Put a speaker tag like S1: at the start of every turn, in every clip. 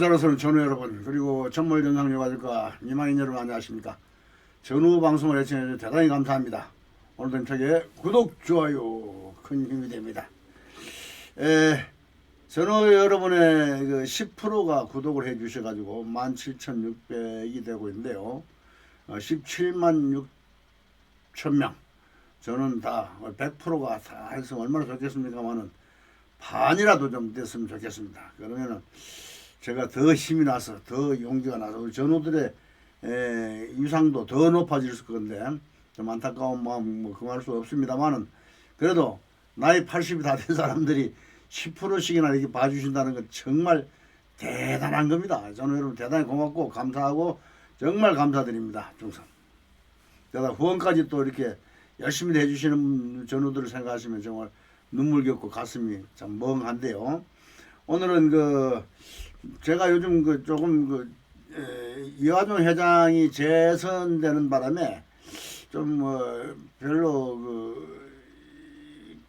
S1: 자라서는 전우 여러분 그리고 전몰 전상 요가들과 이만인 여러분 안녕하십니까? 전후 방송을 애청해 주셔서 대단히 감사합니다. 오늘도 저에게 구독 좋아요 큰 힘이 됩니다. 에, 전후 여러분의 그 10%가 구독을 해 주셔 가지고 17,600이 되고 있는데요. 어, 17만 6천 명. 저는 다 100%가 다 해서 얼마나 좋겠습니까만은 반이라도 좀 됐으면 좋겠습니다. 그러면은 제가 더 힘이 나서 더 용기가 나서 우리 전우들의 에, 위상도 더 높아질 건데 좀 안타까운 마음 뭐 금할 수 없습니다만은 그래도 나이 80이 다 된 사람들이 10%씩이나 이렇게 봐주신다는 건 정말 대단한 겁니다. 저는 여러분 대단히 고맙고 감사하고 정말 감사드립니다. 중성. 게다가 후원까지 또 이렇게 열심히 해주시는 전우들을 생각하시면 정말 눈물겹고 가슴이 참 멍한데요. 오늘은 그 제가 요즘 그 조금 그 에, 이화종 회장이 재선되는 바람에 좀 뭐 별로 그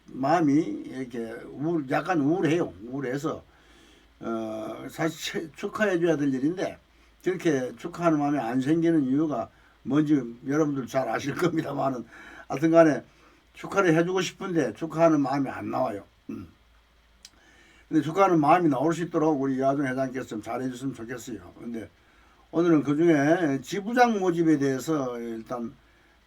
S1: 마음이 이렇게 우울, 약간 우울해요. 우울해서 어 사실 축하해 줘야 될 일인데 그렇게 축하하는 마음이 안 생기는 이유가 뭔지 여러분들 잘 아실 겁니다만은 하여튼간에 축하를 해주고 싶은데 축하하는 마음이 안 나와요. 음. 근데 축하하는 마음이 나올 수 있도록 우리 이하준 회장께서 좀 잘해줬으면 좋겠어요. 근데 오늘은 그 중에 지부장 모집에 대해서 일단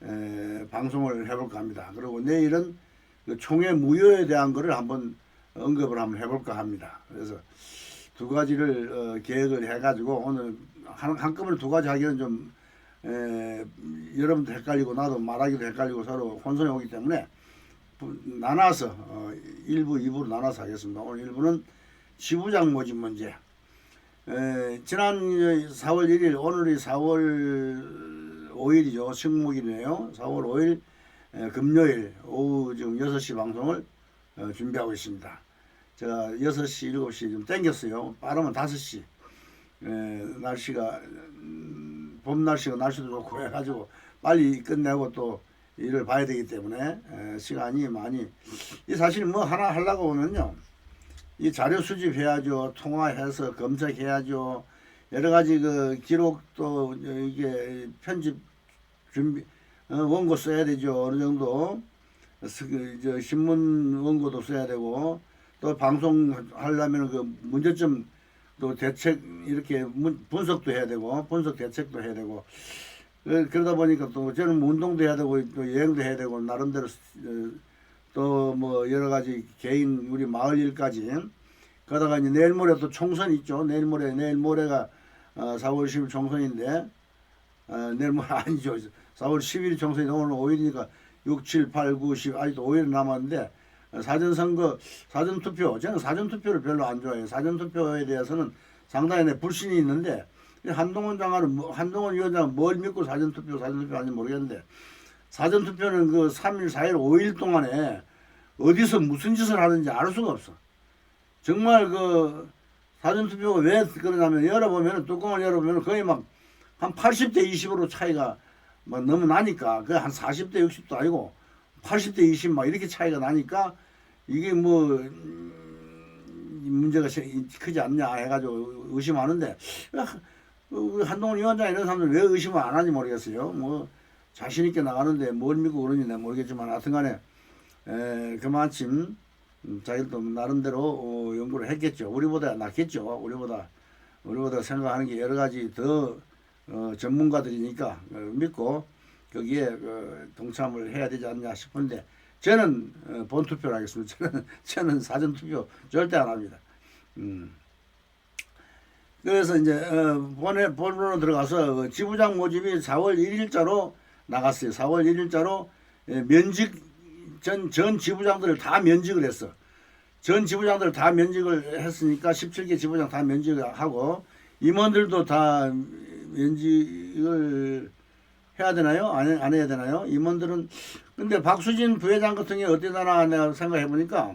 S1: 에, 방송을 해볼까 합니다. 그리고 내일은 그 총회 무효에 대한 거를 한번 언급을 한번 해볼까 합니다. 그래서 두 가지를 어, 계획을 해가지고 오늘 한, 한꺼번에 두 가지 하기는 좀 에, 여러분도 헷갈리고 나도 말하기도 헷갈리고 서로 혼선이 오기 때문에 부- 나눠서 어, 1부, 2부로 나눠서 하겠습니다. 오늘 1부는 지부장 모집 문제. 에, 지난 4월 1일, 오늘이 4월 5일이죠. 식목일이네요. 4월 5일 에, 금요일 오후 지금 6시 방송을 어, 준비하고 있습니다. 제가 6시, 7시 좀 땡겼어요. 빠르면 5시. 에, 날씨가 음, 봄 날씨가 날씨도 좋고 해가지고 빨리 끝내고 또 일을 봐야 되기 때문에 에, 시간이 많이. 이 사실 뭐 하나 하려고 오면요. 이 자료 수집해야죠. 통화해서 검색해야죠. 여러 가지 그 기록도 이게 편집 준비 어, 원고 써야 되죠. 어느 정도. 스- 그, 저 신문 원고도 써야 되고 또 방송 하려면 그 문제점 또 대책 이렇게 문- 분석도 해야 되고 분석 대책도 해야 되고. 그- 그러다 보니까 또 저는 뭐 운동도 해야 되고 또 여행도 해야 되고 나름대로 또 뭐 여러 가지 개인 우리 마을 일까지. 그러다가 이제 내일 모레 또 총선 있죠. 내일 모레 내일 모레가 어, 4월 10일 총선인데 어, 내일 모레 아니죠. 4월 10일 총선이 오늘 5일이니까 6, 7, 8, 9, 10 아직도 5일 남았는데 어, 사전선거 사전투표 저는 사전투표를 별로 안 좋아해요 사전투표에 대해서는 상당히 내 불신이 있는데 이 한동훈 장관은 뭐- 한동훈 위원장은 뭘 믿고 사전투표 사전투표 하는지 모르겠는데 사전투표는 그 3일, 4일, 5일 동안에 어디서 무슨 짓을 하는지 알 수가 없어. 정말 그 사전투표가 왜 그러냐면 열어보면 뚜껑을 열어보면 거의 막 한 80대 20으로 차이가 막 너무 나니까 그 한 40대 60도 아니고 80대 20 막 이렇게 차이가 나니까 이게 뭐 음, 문제가 시- 크지 않냐 해가지고 의심하는데 우리 한동훈 위원장 이런 사람들 왜 의심을 안 하는지 모르겠어요. 뭐 자신 있게 나가는데 뭘 믿고 내가 모르겠지만 하여튼간에 에, 그만큼 음, 자기도 나름대로 어, 연구를 했겠죠. 우리보다 낫겠죠. 우리보다 우리보다 생각하는 게 여러 가지 더 어, 전문가들이니까 어, 믿고 거기에 어, 동참을 해야 되지 않냐 싶은데 저는 어, 본투표를 하겠습니다. 저는 저는 사전 투표 절대 안 합니다. 음. 그래서 이제 어, 본에 본으로 들어가서 어, 지부장 모집이 4월 1일자로 나갔어요. 4월 1일자로 예, 면직 전, 전 지부장들을 다 면직을 했어. 전 지부장들 다 면직을 했으니까 17개 지부장 다 면직을 하고 임원들도 다 면직을 해야 되나요? 안, 안 해야 되나요? 임원들은 근데 박수진 부회장 같은 게 어디다나 내가 생각해 보니까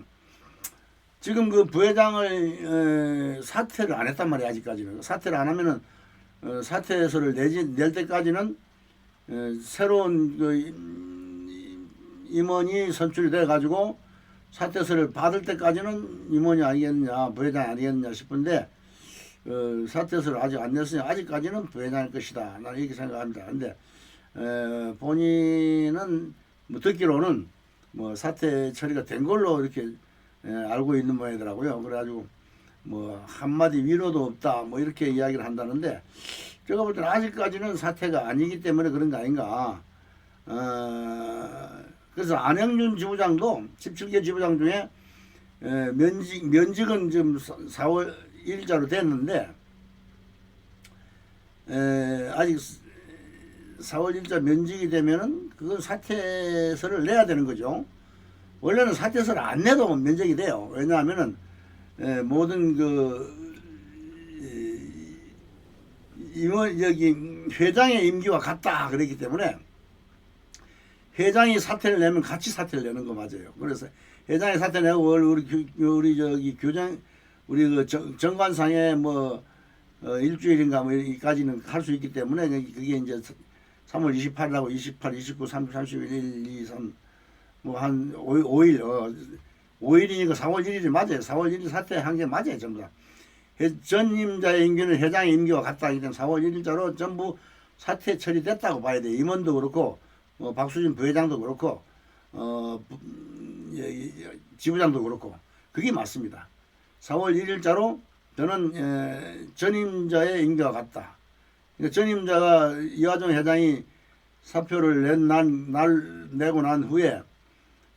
S1: 지금 그 부회장을 에, 사퇴를 안 했단 말이야 아직까지는 사퇴를 안 하면은 어, 사퇴서를 내지 낼 때까지는 에, 새로운 그 임원이 선출돼 가지고 사퇴서를 받을 때까지는 임원이 아니겠냐 부회장 아니겠냐 싶은데 어, 사퇴서를 아직 안 냈으니 아직까지는 부회장일 것이다 나는 이렇게 생각합니다 근데 에, 본인은 뭐 듣기로는 뭐 사태 처리가 된 걸로 이렇게 에, 알고 있는 모양이더라고요. 그래가지고 뭐 한마디 위로도 없다 뭐 이렇게 이야기를 한다는데 제가 볼 때는 아직까지는 사태가 아니기 때문에 그런 거 아닌가. 어, 그래서 안영준 지부장도 17개 지부장 중에 에, 면직, 면직은 지금 4월 1자로 됐는데 에, 아직 4월 1자 면직이 되면은 그건 사퇴서를 내야 되는 거죠. 원래는 사퇴서를 안 내도 면직이 돼요. 왜냐하면은 예, 모든 그 임원 여기 회장의 임기와 같다 그랬기 때문에 회장이 사퇴를 내면 같이 사퇴를 내는 거 맞아요. 그래서 회장이 사퇴 내고 우리 우리 저기 교장 우리 그 정관상에 뭐 어, 일주일인가 뭐까지는 할 수 있기 때문에 그게 이제 3월 28일하고 28, 29, 30, 31, 1, 2, 3, 뭐 한 5일, 5일, 5일이니까 4월 1일이 맞아요. 4월 1일 사퇴한 게 맞아요, 전부 다. 전임자의 임기는 회장의 임기와 같다 그러니까 4월 1일자로 전부 사퇴 처리됐다고 봐야 돼요. 임원도 그렇고, 어, 박수진 부회장도 그렇고, 어, 음, 예, 예, 지부장도 그렇고, 그게 맞습니다. 4월 1일자로 저는 예, 에, 전임자의 임기와 같다. 그러니까 전임자가 이화정 회장이 사표를 낸 난 날 내고 난 후에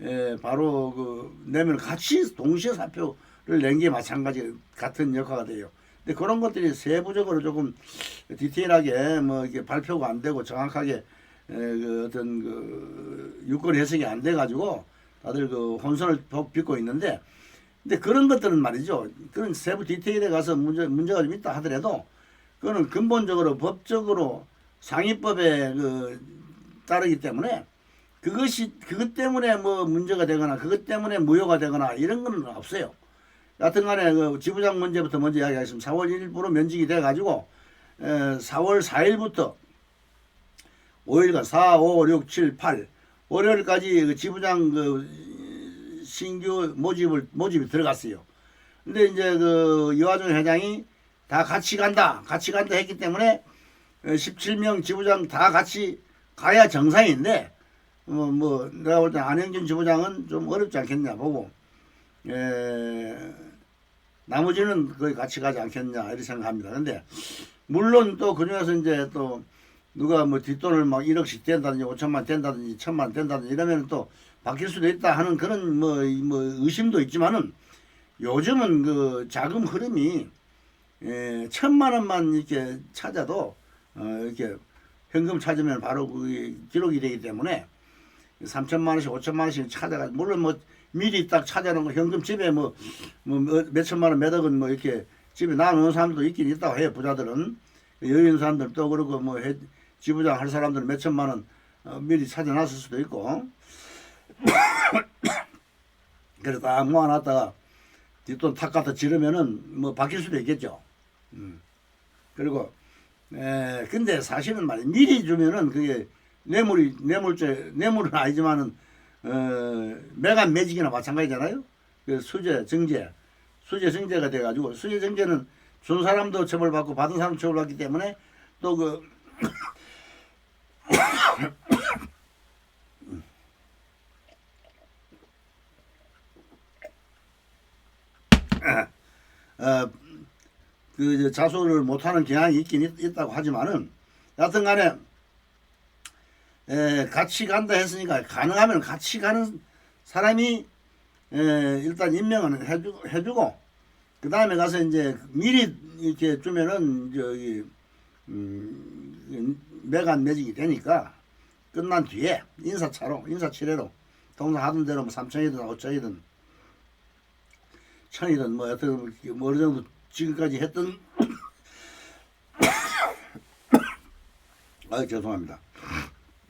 S1: 에, 바로 그 내면 같이 동시에 사표를 낸 게 마찬가지 같은 역할이 돼요. 근데 그런 것들이 세부적으로 조금 디테일하게 뭐 이게 발표가 안 되고 정확하게 에, 그 어떤 그 유권 해석이 안 돼 가지고 다들 그 혼선을 빚고 있는데 근데 그런 것들은 말이죠. 그런 세부 디테일에 가서 문제 문제가 좀 있다 하더라도 그거는 근본적으로 법적으로 상위법에 그 따르기 때문에 그것이 그것 때문에 뭐 문제가 되거나 그것 때문에 무효가 되거나 이런 건 없어요. 같은 간에 그 지부장 문제부터 먼저 이야기하겠습니다. 4월 1일부로 면직이 돼 가지고 4월 4일부터 5일간 4, 5, 6, 7, 8 월요일까지 그 지부장 그 신규 모집을 모집이 들어갔어요. 근데 이제 그 이화중 회장이 다 같이 간다, 같이 간다 했기 때문에 어, 17명 지부장 다 같이 가야 정상인데 뭐, 뭐 내가 볼 때 안영준 지부장은 좀 어렵지 않겠냐 보고 에, 나머지는 거의 같이 가지 않겠냐 이렇게 생각합니다. 근데 물론 또 그중에서 이제 또 누가 뭐 뒷돈을 막 1억씩 된다든지 5천만 된다든지 1천만 된다든지 이러면 또 바뀔 수도 있다 하는 그런 뭐, 뭐 의심도 있지만은 요즘은 그 자금 흐름이 에, 천만 원만 이렇게 찾아도 어, 이렇게 현금 찾으면 바로 그 기록이 되기 때문에 3천만 원씩 5천만 원씩 찾아가 물론 뭐 미리 딱 찾아놓은 거 현금 집에 뭐, 뭐 몇천만 원 몇억은 뭐 이렇게 집에 나누는 사람도 있긴 있다고 해요 부자들은. 여인 사람들 또 그러고 뭐 해, 지부장 할 사람들은 몇천만 원 어, 미리 찾아놨을 수도 있고. 그래서 다 모아놨다가 뒷돈 탁 갖다 지르면은 뭐 바뀔 수도 있겠죠. 음. 그리고 에, 근데 사실은 말이 미리 주면은 그게 뇌물이 뇌물죄 뇌물은 아니지만은 어, 매간 매직이나 마찬가지잖아요. 그 수재 증제. 수재 증제가 돼가지고 수재 증제는 준 사람도 처벌받고 받은 사람 처벌받기 때문에 또 그 어, 그 자수를 못하는 경향이 있긴 있, 다고 하지만은 여튼간에 에, 같이 간다 했으니까 가능하면 같이 가는 사람이 에, 일단 임명을 해주, 해주고 그 다음에 가서 이제 미리 이렇게 주면은 저기 음, 매간 매직이 되니까 끝난 뒤에 인사차로 인사치레로 동사하던 대로 뭐 삼천이든 오천이든 천이든 뭐 여튼 뭐 어느 정도 지금까지 했던 아 죄송합니다.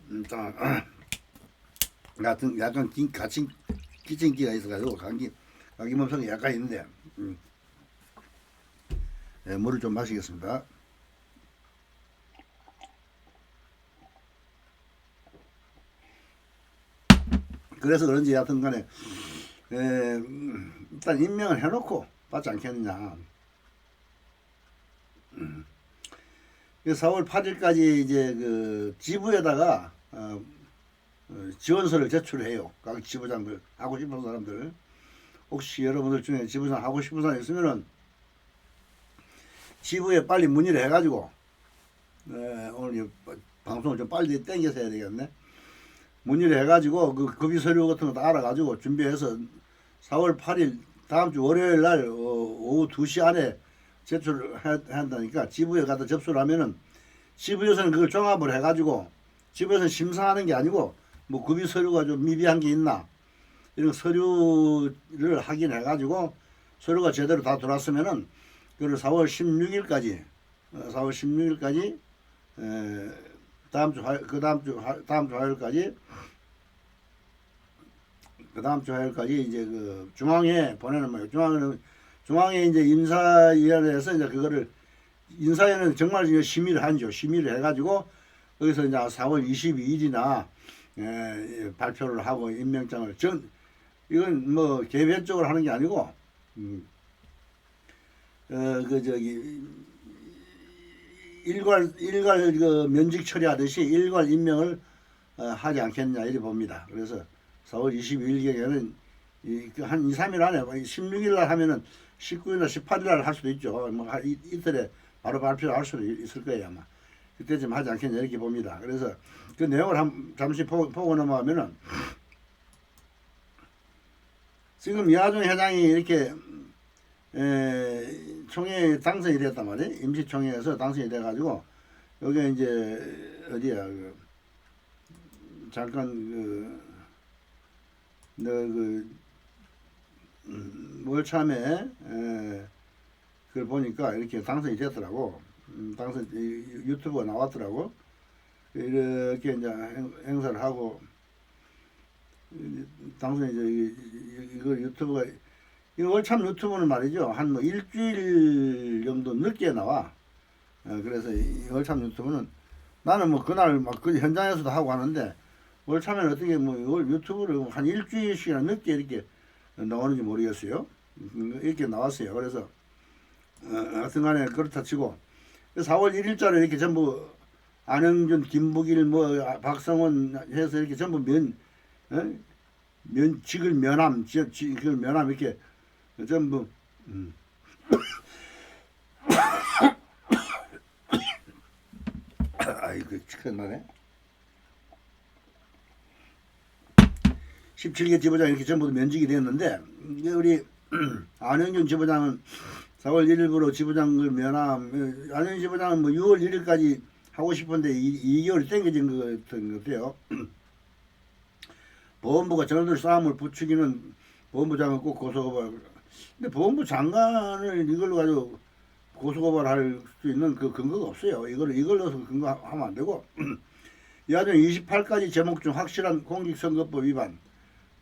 S1: 음, 일단 같은 약간 긴 같이 기침기가 있어가지고 감기 감기 몸성이 약간 있는데 음. 네, 물을 좀 마시겠습니다. 그래서 그런지 여하튼간에 에, 음, 일단 임명을 해놓고 받지 않겠느냐 그 4월 8일까지 이제 그 지부에다가 어, 어, 지원서를 제출해요. 각 지부장들 하고 싶은 사람들 혹시 여러분들 중에 지부장 하고 싶은 사람 있으면은 지부에 빨리 문의를 해가지고 네, 오늘 이 방송을 좀 빨리 땡겨서 해야 되겠네. 문의를 해가지고 그 급여 서류 같은 것도 알아가지고 준비해서 4월 8일 다음 주 월요일 날 어, 오후 2시 안에 제출을 한다니까 지부에 가서 접수를 하면은 지부에서는 그걸 종합을 해가지고 지부에서 심사하는 게 아니고 뭐 급여 서류가 좀 미비한 게 있나 이런 서류를 확인해가지고 서류가 제대로 다 들어왔으면은 그걸 4월 16일까지 4월 16일까지 에, 다음 주 화, 그 다음 주 화, 다음 주 화요일까지 그 다음 주 화요일까지 이제 그 중앙에 보내는 거예요. 중앙에는 중앙에 이제 인사위원회에서 이제 그거를 인사위원회는 정말 이제 심의를 하죠. 심의를 해가지고 거기서 이제 4월 22일이나 에, 발표를 하고 임명장을 전 이건 뭐 개별적으로 하는 게 아니고 음, 어그 저기 일괄 일괄 그 면직 처리하듯이 일괄 임명을 어, 하지 않겠냐 이리 봅니다. 그래서 4월 22일 경에는 한 2, 3일 안에 16일 날 하면은 19일이나 18일 날 할 수도 있죠. 뭐 하- 이, 이틀에 바로 발표할 수도 있을 거예요 아마. 그때쯤 하지 않겠냐 이렇게 봅니다. 그래서 그 내용을 한, 잠시 보고, 보고 넘어가면은 지금 이하중 회장이 이렇게 에, 총회 당선이 됐단 말이에요. 임시총회에서 당선이 돼가지고 여기 이제 어디야 그 잠깐 그 내가 그 음, 월참에 에, 그걸 보니까 이렇게 당선이 됐더라고. 음, 당선 유튜브가 나왔더라고. 이렇게 이제 행, 행사를 하고 이- 당선이 이제 이거 유튜브가 이 월참 유튜브는 말이죠 한 뭐 일주일 정도 늦게 나와. 어, 그래서 이 월참 유튜브는 나는 뭐 그날 막 그 현장에서도 하고 하는데 월참에는 어떻게 뭐 유튜브를 한 일주일씩이나 늦게 이렇게 나오는지 모르겠어요. 음, 이렇게 나왔어요. 그래서 어, 하여튼 간에 그렇다 치고 4월 1일자로 이렇게 전부 안영준, 김북일, 뭐 아, 박성원 해서 이렇게 전부 면, 어? 면 직을 면함, 지, 지, 그 면함 이렇게 전부 음. 아이고 치겠나네. 17개 지부장 이렇게 전부 면직이 이게 우리 안영준 지부장은 4월 1일부로 지부장을 면함 안영준 지부장은 뭐 6월 1일까지 하고 싶은데 2, 2개월이 땡겨진 것 같은 것 같아요. 보건부가 저들 싸움을 부추기는 보건부장을 꼭 고소고발 근데 보건부 장관을 이걸로 가지고 고소고발할 수 있는 그 근거가 없어요. 이걸 이걸로서 근거하면 안 되고 여하튼 28가지 제목 중 확실한 공직선거법 위반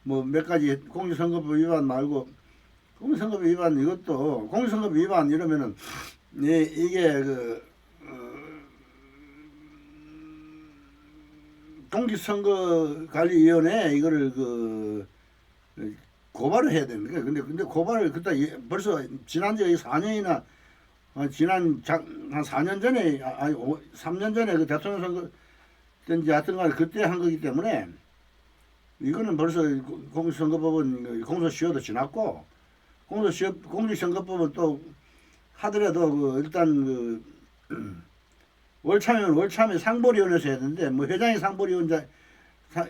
S1: 뭐 몇 가지 공직선거법 위반 말고 공직선거법 위반 이것도 공직선거법 위반 이러면은 예, 이게 그 어, 공직선거관리위원회 이거를 그 고발을 해야 되는 거예요. 근데 근데 고발을 그때 예- 벌써 지난주에 4년이나 어, 지난 작, 한 4년 전에 아, 아니 5, 3년 전에 그 대통령 선거 때인지 하여튼간 그때 한 거기 때문에 이거는 벌써 공직선거법은 그 공소시효도 지났고 공소시효 공직선거법은 또 하더라도 그 일단 그 월참이면 월참에 상보위원회에서 해야 되는데 뭐 회장이 상보위원장 사-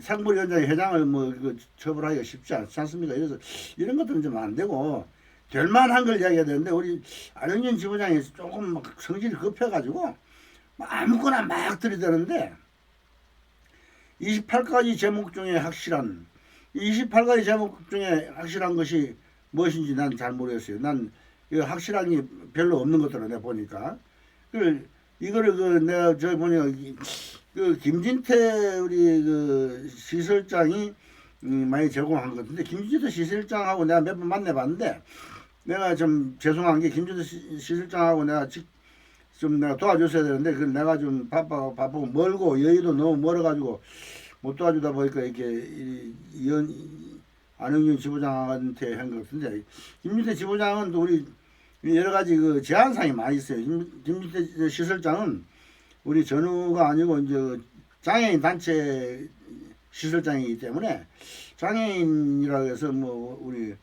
S1: 상보위원장이 회장을 뭐 그 처벌하기가 쉽지 않지 않습니까? 그래서 이런 것들은 좀 안 되고 될 만한 걸 이야기해야 되는데 우리 안영진 지부장이 조금 막 성질이 급해가지고 막 아무거나 막 들이대는데 28가지 제목 중에 확실한 28가지 제목 중에 확실한 것이 무엇인지 난 잘 모르겠어요. 난 확실한 게 별로 없는 것들을 내가 보니까 그 이거를 그 내가 저 보니까 이- 그 김진태 우리 그 시설장이 음, 많이 제공한 것 같은데 김진태 시설장하고 내가 몇 번 만나봤는데 내가 좀 죄송한 게 김진태 시- 시설장하고 내가 직, 좀 내가 도와줬어야 되는데 그 내가 좀 바빠 바쁘고 멀고 여의도 너무 멀어가지고 못 도와주다 보니까 이렇게 이, 이연 안영준 지부장한테 한 것 같은데 김진태 지부장은 또 우리 여러 가지 그 제한사항이 많이 있어요. 김- 김진태 시설장은 우리 전우가 아니고 이제 장애인 단체 시설장이기 때문에 장애인이라고 해서 뭐 우리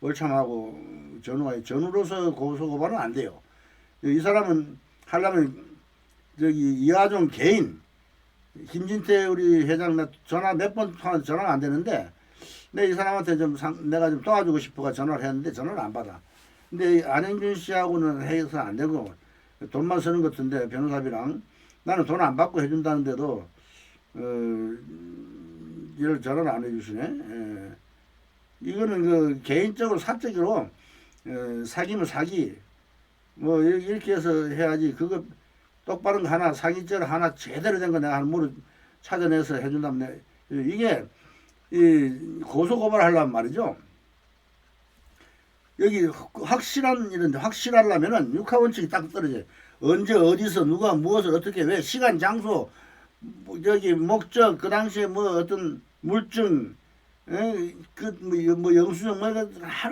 S1: 월참하고 전우가 전우로서 고소고발은 안 돼요. 이 사람은 하려면 저기 이하종 개인 김진태 우리 회장 나 전화 몇 번 전화가 안 되는데 내 이 사람한테 좀 상, 내가 좀 도와주고 싶어가 전화를 했는데 전화를 안 받아. 근데 이 안영준 씨하고는 해서 안 되고 돈만 쓰는 것 같은데 변호사비랑 나는 돈 안 받고 해준다는데도 어 이를 전화를 안 해주시네. 예. 이거는 그 개인적으로 사적으로 어, 사기면 사기 뭐 이렇게 해서 해야지 그거 똑바른 거 하나 사기죄를 하나 제대로 된 거 내가 한 무릎 찾아내서 해준다면 내- 이게 이 고소 고발 하려면 말이죠. 여기 확실한 일인데 확실하려면은 육하 원칙이 딱 떨어져요. 언제 어디서 누가 무엇을 어떻게 왜 시간 장소 뭐 저기 목적 그 당시에 뭐 어떤 물증 그뭐 뭐 영수증 뭐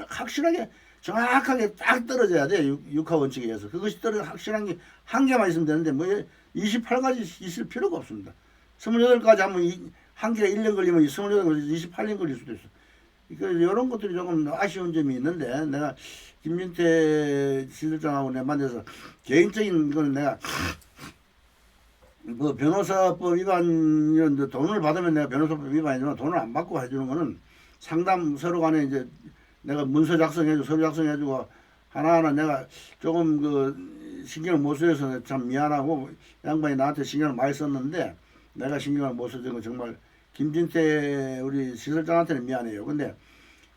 S1: 확실하게 정확하게 딱 떨어져야 돼 육- 육하 원칙에 의해서 그것이 떨어 확실한 게 한 개만 있으면 되는데 뭐 28가지 있을 필요가 없습니다. 28가지 하면 이- 한 개에 1년 걸리면 28가지 28년 걸릴 수도 있어. 그 이런 것들이 조금 아쉬운 점이 있는데 내가 김민태 시들장하고 내 만나서 개인적인 거는 내가 뭐 변호사법 위반 이런 데 돈을 받으면 내가 변호사법 위반이지만 돈을 안 받고 해주는 거는 상담 서로 간에 이제 내가 문서 작성해주고 서류 작성해주고 하나하나 내가 조금 그 신경을 못 써서 참 미안하고 양반이 나한테 신경을 많이 썼는데 내가 신경을 못 써준 건 정말 김진태 우리 시설장한테는 미안해요. 근데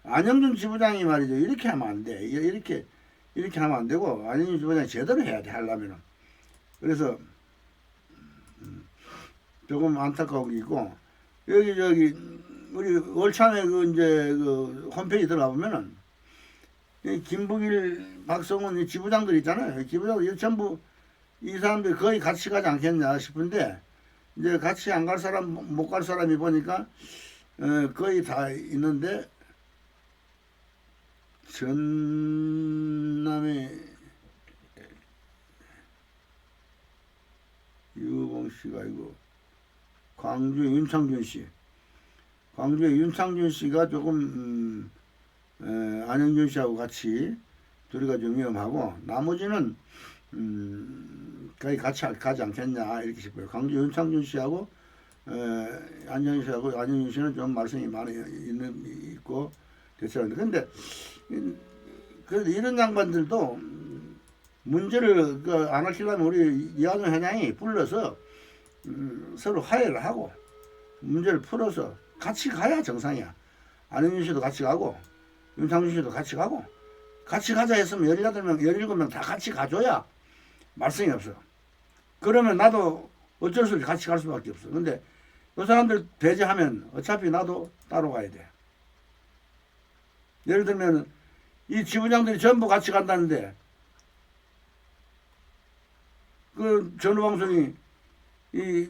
S1: 안영준 지부장이 말이죠. 이렇게 하면 안 돼. 이렇게 이렇게 하면 안 되고 안영준 지부장이 제대로 해야 돼 하려면은. 그래서 음, 조금 안타까운 게 있고 여기 저기 우리 월참에 그 이제 그 홈페이지 들어가 보면은 이 김북일, 박성훈 이 지부장들 있잖아요. 이 지부장들 이거 전부 이 사람들이 거의 같이 가지 않겠냐 싶은데 이제 같이 안 갈 사람 못 갈 사람이 보니까 어, 거의 다 있는데 전남의 유봉 씨가 아니고 광주의 윤창준 씨 광주의 윤창준 씨가 조금 음, 에, 안영준 씨하고 같이 둘이가 좀 위험하고 나머지는 음, 거의 같이 가지 않겠냐 이렇게 싶어요. 광주 윤창준 씨하고 에, 안영준 씨하고 안영준 씨는 좀 말썽이 많이 있는 있고 됐었는데 근데 이- 그래도 이런 양반들도 음, 문제를 그 안 하시려면 우리 이하정 회장이 불러서 음, 서로 화해를 하고 문제를 풀어서 같이 가야 정상이야. 안영준 씨도 같이 가고 윤창준 씨도 같이 가고 같이 가자 했으면 18명, 17명 다 같이 가줘야 말썽이 없어. 그러면 나도 어쩔 수 없이 같이 갈 수밖에 없어. 근데 그 사람들 배제하면 어차피 나도 따로 가야 돼. 예를 들면 이 지부장들이 전부 같이 간다는데 그 전후방송이 이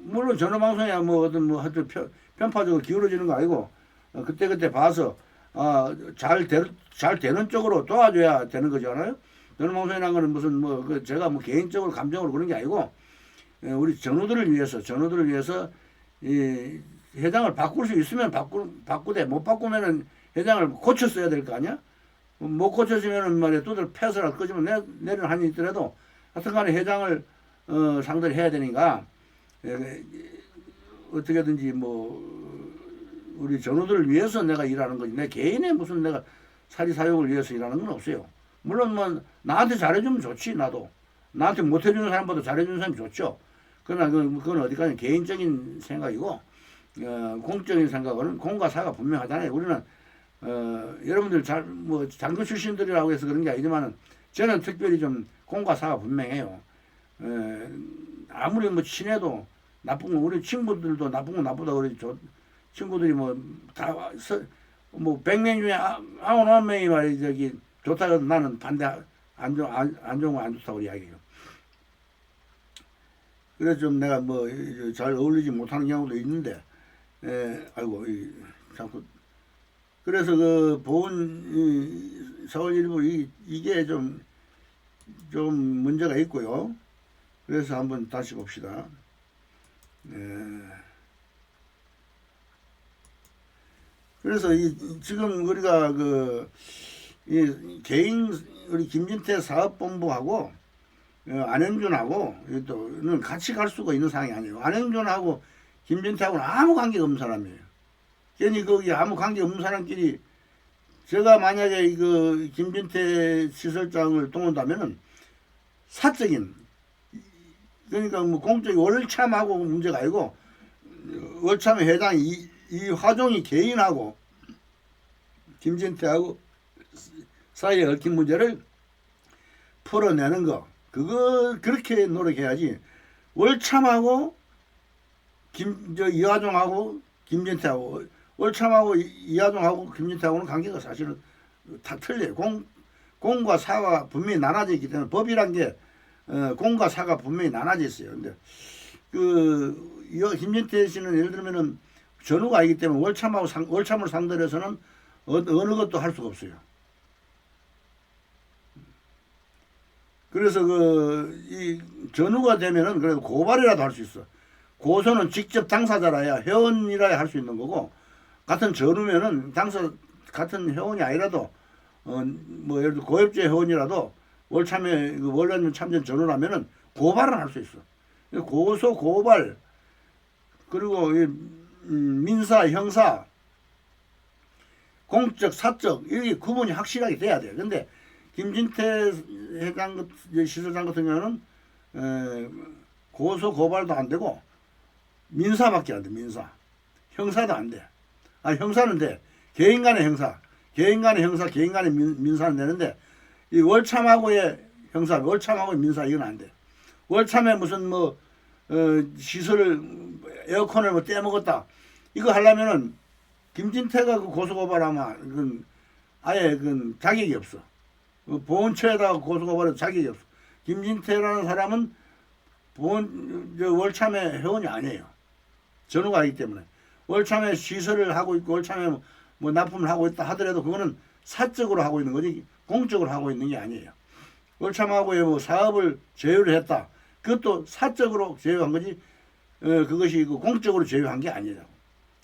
S1: 물론 전후방송이야 뭐 어떤 뭐 하여튼 편, 편파적으로 기울어지는 거 아니고 어, 그때 그때 봐서 아잘 잘 되는 쪽으로 도와줘야 되는 거잖아요. 전후방송이라는 거는 무슨 뭐 그 제가 뭐 개인적으로 감정으로 그런 게 아니고 예, 우리 전우들을 위해서 전우들을 위해서 이 회장을 바꿀 수 있으면 바꾸 바꾸되 못 바꾸면은 회장을 고쳤어야 될 거 아니야? 못 고쳤으면은 말이야 두들 패서라 끄지면 내 내년 한이 있더라도 하여튼간에 회장을 어, 상대를 해야 되니까 에, 어떻게든지 뭐 우리 전우들을 위해서 내가 일하는 거지 내 개인의 무슨 내가 사리 사욕을 위해서 일하는 건 없어요. 물론 뭐 나한테 잘해주면 좋지 나도 나한테 못해주는 사람보다 잘해주는 사람이 좋죠. 그러나 그건 어디까지 개인적인 생각이고 어, 공적인 생각은 공과 사가 분명하잖아요. 우리는 어, 여러분들 잘 뭐 장교 출신들이라고 해서 그런 게 아니지만은 저는 특별히 좀 공과 사가 분명해요. 에, 아무리 뭐 친해도 나쁜 거 우리 친구들도 나쁜 거 나쁘다 그러지 저 친구들이 뭐다뭐 100명 중에 아- 아흔 명이 말이 저기 좋다고 나는 반대 안, 좋, 안, 안 좋은 거 안 좋다고 이야기해요. 그래서 좀 내가 뭐 잘 어울리지 못하는 경우도 있는데 에, 아이고 이, 자꾸 그래서 그 보은 이 서울일보 이, 이게 좀 좀 문제가 있고요. 그래서 한번 다시 봅시다. 네. 그래서 이 지금 우리가 그 이 개인 우리 김진태 사업본부하고 어, 안영준하고 이또는 같이 갈 수가 있는 상황이 아니에요. 안영준하고 김진태하고는 아무 관계가 없는 사람이에요. 괜히 거기 아무 관계 없는 사람끼리 제가 만약에 그 김진태 시설장을 동원다면은 사적인 그러니까 뭐 공적인 월참하고 문제가 아니고 월참 회장 이, 이 화종이 개인하고 김진태하고 사이에 얽힌 문제를 풀어내는 거 그거 그렇게 노력해야지 월참하고 김저 이화종하고 김진태하고 월참하고 이- 이화종하고 김진태하고는 관계가 사실은 다 틀려요. 공 공과 사가 분명히 나눠져 있기 때문에 법이란 게 어, 공과 사가 분명히 나눠져 있어요. 근데 그 김진태 씨는 예를 들면은 전후가 아니기 때문에 월참하고 상, 월참을 상대로 해서는 어, 어느 것도 할 수가 없어요. 그래서 그 이 전후가 되면은 그래도 고발이라도 할 수 있어. 고소는 직접 당사자라야 회원이라야 할 수 있는 거고 같은 전후면은 당사 같은 회원이 아니라도 어 뭐 예를 들어 고엽제 회원이라도 월참회 그 월련 참전 전후라면은 고발은 할수 있어. 고소 고발 그리고 이 음, 민사 형사 공적 사적 이게 구분이 확실하게 돼야 돼요. 근데 김진태 같- 시설장 같은 경우는 에, 고소 고발도 안 되고 민사밖에 안 돼. 민사 형사도 안 돼. 아 형사는 돼. 개인 간의 형사, 개인 간의 형사, 개인 간의 민, 민사는 되는데 이 월참하고의 형사, 월참하고의 민사 이건 안 돼. 월참에 무슨 뭐 어, 시설을 에어컨을 뭐 떼먹었다 이거 하려면은 김진태가 그 고소고발하면 그건 아예 그 자격이 없어. 그 보훈처에다가 고소고발해도 자격이 없어. 김진태라는 사람은 보훈 저 월참회 회원이 아니에요. 전후가 아니기 때문에 월참회 시설을 하고 있고 월참회 뭐, 뭐 납품을 하고 있다 하더라도 그거는 사적으로 하고 있는 거지 공적으로 하고 있는 게 아니에요. 월참하고의 뭐 사업을 제휴를 했다. 그것도 사적으로 제휴한 거지 어, 그것이 그 공적으로 제휴한 게 아니에요.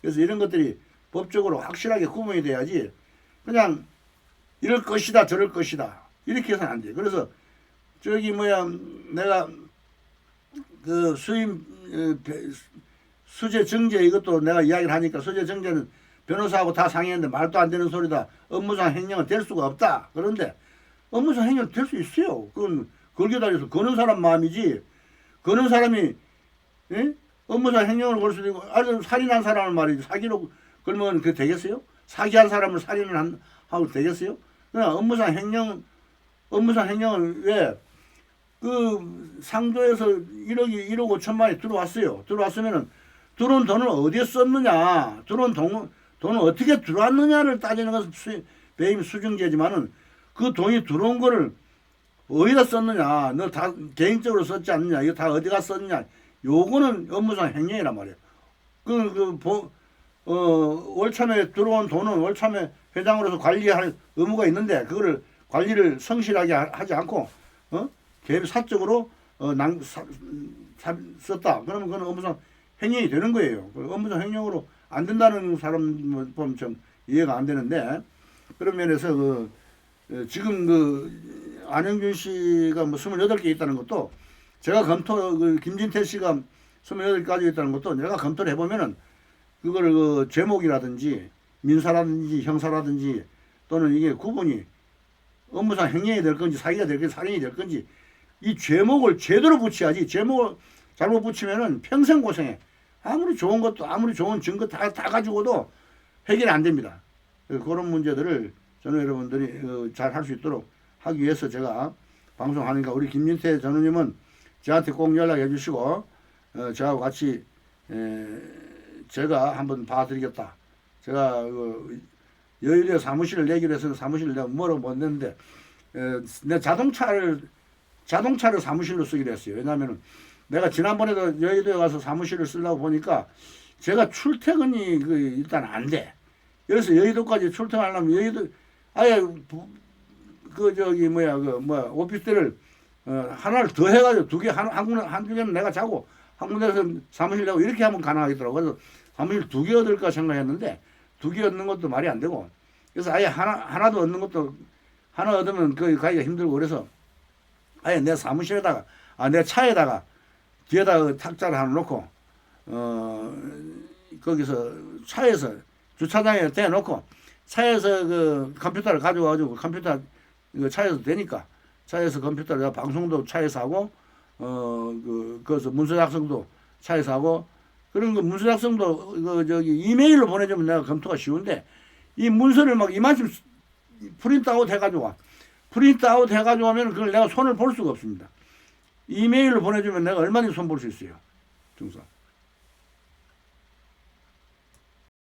S1: 그래서 이런 것들이 법적으로 확실하게 구분이 돼야지 그냥 이럴 것이다 저럴 것이다 이렇게 해서는 안 돼. 그래서 저기 뭐야 내가 그 수임 어, 배- 수재 정제 이것도 내가 이야기를 하니까 수재 정제는 변호사하고 다 상의했는데 말도 안 되는 소리다. 업무상 횡령은 될 수가 없다. 그런데 업무상 횡령 될 수 있어요. 그건 걸겨다려서 거는 사람 마음이지. 거는 사람이 예? 업무상 횡령을 걸 수도 있고 아주 살인한 사람을 말이지 사기로 걸면 그 되겠어요? 사기한 사람을 살인을 한, 하고 되겠어요? 그냥 업무상 횡령 업무상 횡령을 왜 그 상조에서 1억이 1억 5천만이 들어왔어요. 들어왔으면은 들어온 돈을 어디에 썼느냐, 들어온 돈, 돈은 어떻게 들어왔느냐를 따지는 것은 수, 배임 수중제지만은 그 돈이 들어온 거를 어디다 썼느냐, 너 다 개인적으로 썼지 않느냐, 이거 다 어디가 썼느냐, 요거는 업무상 횡령이란 말이에요. 그, 그, 보, 어, 월참에 들어온 돈은 월참에 회장으로서 관리할 의무가 있는데, 그거를 관리를 성실하게 하- 하지 않고, 어? 개별 사적으로, 어, 낭, 사, 사, 썼다. 그러면 그건 업무상 횡령이 되는 거예요. 그 업무상 횡령으로 안 된다는 사람 보면 좀 이해가 안 되는데, 그런 면에서 그, 어, 지금 그, 안영준 씨가 뭐 28개 있다는 것도 제가 검토, 그 김진태 씨가 28가지 있다는 것도 내가 검토를 해보면은 그걸 그 제목이라든지 민사라든지 형사라든지 또는 이게 구분이 업무상 행령이 될 건지 사기가 될 건지 살인이 될 건지 이 제목을 제대로 붙여야지 제목을 잘못 붙이면은 평생 고생해. 아무리 좋은 것도 아무리 좋은 증거 다, 다 가지고도 해결이 안 됩니다. 그런 문제들을 저는 여러분들이 잘 할 수 있도록 하기 위해서 제가 방송하니까 우리 김민태 전우님은 저한테 꼭 연락해 주시고 어, 저하고 같이 에, 제가 한번 봐드리겠다. 제가 그 여의도에 사무실을 내기로 해서 사무실을 내가 뭐라고 못 냈는데 에, 내 자동차를 자동차를 사무실로 쓰기로 했어요. 왜냐하면 내가 지난번에도 여의도에 가서 사무실을 쓰려고 보니까 제가 출퇴근이 그 일단 안 돼. 그래서 여의도까지 출퇴근하려면 여의도 아예 부- 그 저기 뭐야 그 뭐야 오피스텔을 어, 하나를 더 해가지고 두 개, 한, 한 군데, 한 두 개는 내가 자고, 한 군데서 사무실 내고 이렇게 하면 가능하겠더라고. 그래서 사무실 두 개 얻을까 생각했는데, 두 개 얻는 것도 말이 안 되고, 그래서 아예 하나, 하나도 얻는 것도, 하나 얻으면 그 가기가 힘들고, 그래서 아예 내 사무실에다가, 아, 내 차에다가, 뒤에다가 그 탁자를 하나 놓고, 어, 거기서 차에서, 주차장에 대놓고, 차에서 그 컴퓨터를 가져와가지고, 그 컴퓨터, 이거 차에서 되니까, 차에서 컴퓨터를 방송도 차에서 하고 어그 거기서 문서 작성도 차에서 하고 그런 거 문서 작성도 그 저기 이메일로 보내주면 내가 검토가 쉬운데 이 문서를 막 이만큼 프린트아웃 해가지고 와. 프린트아웃 해가지고 하면 그걸 내가 손을 볼 수가 없습니다. 이메일로 보내주면 내가 얼마든지 손볼 수 있어요. 중사.